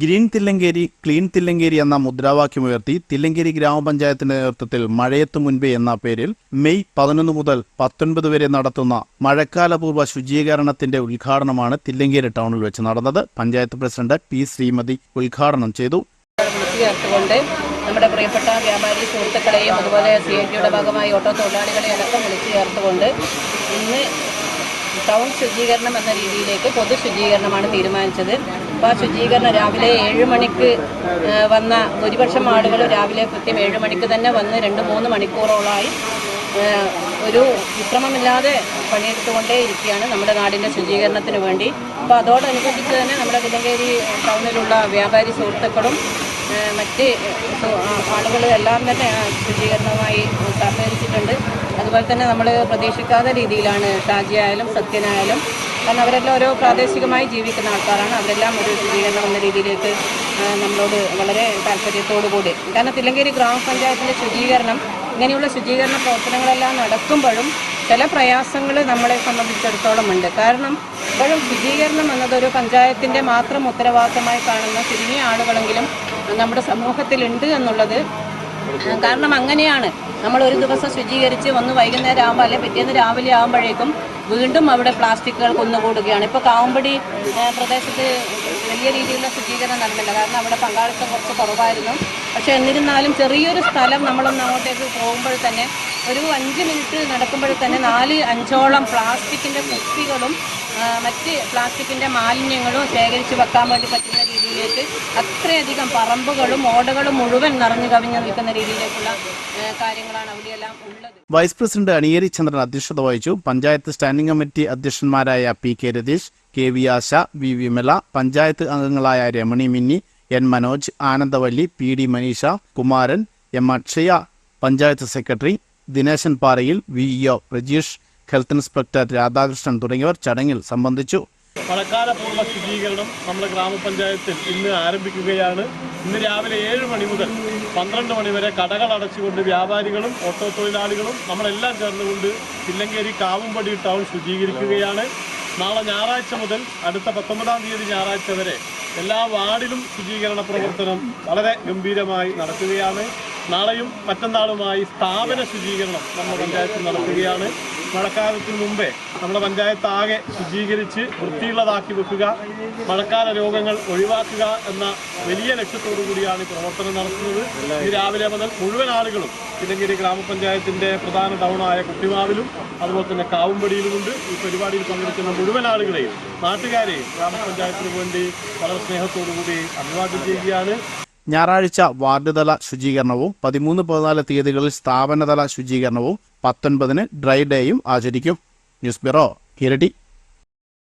Green Thillankeri clean Thillankeri എന്ന മുദ്രാവാക്യം ഉയർത്തി തില്ലങ്കേരി ഗ്രാമപഞ്ചായത്തിന്റെ നേതൃത്വത്തിൽ മഴയത്ത് മുൻപേ എന്ന പേരിൽ മെയ് പതിനൊന്ന് മുതൽ പത്തൊൻപത് വരെ നടത്തുന്ന മഴക്കാലപൂർവ ശുചീകരണത്തിന്റെ ഉദ്ഘാടനമാണ് തില്ലങ്കേരി ടൗണിൽ വെച്ച് നടന്നത്. പഞ്ചായത്ത് പ്രസിഡന്റ് പി ശ്രീമതി ഉദ്ഘാടനം ചെയ്തു. നമ്മുടെ പ്രിയപ്പെട്ട വ്യാപാരി സുഹൃത്തുക്കളെയും അതുപോലെ സി എൻ ടിയുടെ ഭാഗമായി ഓട്ടോ തൊഴിലാളികളെയും അടക്കം വിളിച്ചു ചേർത്തുകൊണ്ട് ഇന്ന് ടൗൺ ശുചീകരണം എന്ന രീതിയിലേക്ക് പൊതു ശുചീകരണമാണ് തീരുമാനിച്ചത്. ആ ശുചീകരണം രാവിലെ ഏഴ് മണിക്ക് വന്ന ഭൂരിപക്ഷം ആളുകൾ രാവിലെ കൃത്യം ഏഴ് മണിക്ക് തന്നെ വന്ന് രണ്ട് മൂന്ന് മണിക്കൂറോളമായി ഒരു വിശ്രമമില്ലാതെ പണിയെടുത്തുകൊണ്ടേ ഇരിക്കുകയാണ് നമ്മുടെ നാടിന്റെ ശുചീകരണത്തിന് വേണ്ടി. അപ്പോൾ അതോടനുബന്ധിച്ച് തന്നെ നമ്മുടെ കുടുംബേരി ടൗണിലുള്ള വ്യാപാരി സുഹൃത്തുക്കളും മറ്റ് ആളുകൾ എല്ലാം തന്നെ ശുചീകരണവുമായി സഹകരിച്ചിട്ടുണ്ട്. അതുപോലെ തന്നെ നമ്മൾ പ്രതീക്ഷിക്കാത്ത രീതിയിലാണ് ഷാജി ആയാലും സത്യനായാലും കാരണം അവരെല്ലാം ഓരോ പ്രാദേശികമായി ജീവിക്കുന്ന ആൾക്കാരാണ്. അവരെല്ലാം ഒരു ശുചീകരണം എന്ന രീതിയിലേക്ക് നമ്മളോട് വളരെ താല്പര്യത്തോടു കൂടി. കാരണം തില്ലങ്കേരി ഗ്രാമപഞ്ചായത്തിന്റെ ശുചീകരണം ഇങ്ങനെയുള്ള ശുചീകരണ പ്രവർത്തനങ്ങളെല്ലാം നടക്കുമ്പോഴും ചില പ്രയാസങ്ങൾ നമ്മളെ സംബന്ധിച്ചിടത്തോളം ഉണ്ട്. കാരണം ഇപ്പോഴും ശുചീകരണം എന്നതൊരു പഞ്ചായത്തിന്റെ മാത്രം ഉത്തരവാദിത്തമായി കാണുന്ന ചുരുങ്ങിയ ആളുകളെങ്കിലും നമ്മുടെ സമൂഹത്തിലുണ്ട് എന്നുള്ളത് കാരണം അങ്ങനെയാണ്. നമ്മൾ ഒരു ദിവസം ശുചീകരിച്ച് ഒന്ന് വൈകുന്നേരം ആകുമ്പോൾ അല്ലെങ്കിൽ പിറ്റേന്ന് രാവിലെ ആകുമ്പോഴേക്കും വീണ്ടും അവിടെ പ്ലാസ്റ്റിക്കുകൾ കൊന്നുകൂടുകയാണ്. ഇപ്പോൾ കാവുമ്പടി പ്രദേശത്ത് വലിയ രീതിയിലുള്ള ശുചീകരണം നടന്നില്ല. കാരണം അവിടെ പങ്കാളിത്തം കുറച്ച് കുറവായിരുന്നു. പക്ഷേ എന്നിരുന്നാലും ചെറിയൊരു സ്ഥലം നമ്മളൊന്ന് അങ്ങോട്ടേക്ക് പോകുമ്പോൾ തന്നെ ഒരു അഞ്ച് മിനിറ്റ് നടക്കുമ്പോൾ തന്നെ നാല് അഞ്ചോളം പ്ലാസ്റ്റിക്കിന്റെ കുപ്പികളും മറ്റ് പ്ലാസ്റ്റിക്കിന്റെ മാലിന്യങ്ങളും ശേഖരിച്ച് വെക്കാൻ വേണ്ടി പറ്റുന്ന രീതിയിലേക്ക് അത്രയധികം പറമ്പുകളും ഓടകളും മുഴുവൻ നിറഞ്ഞു കവിഞ്ഞു നിൽക്കുന്ന രീതിയിലേക്കുള്ള കാര്യങ്ങളാണ് അവിടെയെല്ലാം ഉള്ളത്. വൈസ് പ്രസിഡന്റ് അണിയേരി ചന്ദ്രൻ അധ്യക്ഷത വഹിച്ചു. Panchayat standing committee അധ്യക്ഷന്മാരായ P K Ratheesh K V Asha V Vimala panchayat അംഗങ്ങളായ Ramani Minni N Manoj Anandavalli P D Maneesha Kumaran M Akshaya panchayat secretary Dineshan Parayil V E O Rajeesh health inspector Radhakrishnan തുടങ്ങിയവർ ചടങ്ങിൽ സംബന്ധിച്ചു. മഴക്കാലപൂർവ ശുചീകരണം നമ്മുടെ ഗ്രാമപഞ്ചായത്തിൽ ഇന്ന് ആരംഭിക്കുകയാണ്. ഇന്ന് രാവിലെ ഏഴ് മണി മുതൽ പന്ത്രണ്ട് മണി വരെ കടകൾ അടച്ചുകൊണ്ട് വ്യാപാരികളും ഓട്ടോ തൊഴിലാളികളും നമ്മളെല്ലാം ചേർന്നുകൊണ്ട് ഇല്ലങ്കേരി കാവുംപടി ടൗൺ ശുചീകരിക്കുകയാണ്. നാളെ ഞായറാഴ്ച മുതൽ അടുത്ത പത്തൊമ്പതാം തീയതി ഞായറാഴ്ച വരെ എല്ലാ വാർഡിലും ശുചീകരണ പ്രവർത്തനം വളരെ ഗംഭീരമായി നടക്കുകയാണ്. നാളെയും മറ്റന്നാളുമായി സ്ഥാപന ശുചീകരണം നമ്മുടെ പഞ്ചായത്തിൽ നടക്കുകയാണ്. മഴക്കാലത്തിന് മുമ്പേ നമ്മുടെ പഞ്ചായത്ത് ആകെ ശുചീകരിച്ച് വൃത്തിയുള്ളതാക്കി വെക്കുക മഴക്കാല രോഗങ്ങൾ ഒഴിവാക്കുക എന്ന വലിയ ലക്ഷ്യത്തോടു കൂടിയാണ് പ്രവർത്തനം നടത്തുന്നത്. ഈ രാവിലെ മുതൽ മുഴുവൻ ആളുകളും ഇല്ലെങ്കിൽ ഗ്രാമപഞ്ചായത്തിന്റെ പ്രധാന ടൗണായ കുട്ടിമാവിലും അതുപോലെ തന്നെ കാവുംപടിയിലുമുണ്ട്. ഈ പരിപാടിയിൽ പങ്കെടുക്കുന്ന മുഴുവൻ ആളുകളെയും നാട്ടുകാരെയും ഗ്രാമപഞ്ചായത്തിന് വേണ്ടി വളരെ സ്നേഹത്തോടു കൂടി അഭിവാദ്യം ചെയ്യുകയാണ്. ഞായറാഴ്ച വാർഡുതല ശുചീകരണവും പതിമൂന്ന് പതിനാല് തീയതികളിൽ സ്ഥാപനതല ശുചീകരണവും പത്തൊൻപതിന് ഡ്രൈ ഡേയും ആചരിക്കും. ന്യൂസ് ബ്യൂറോ ഇരട്ടി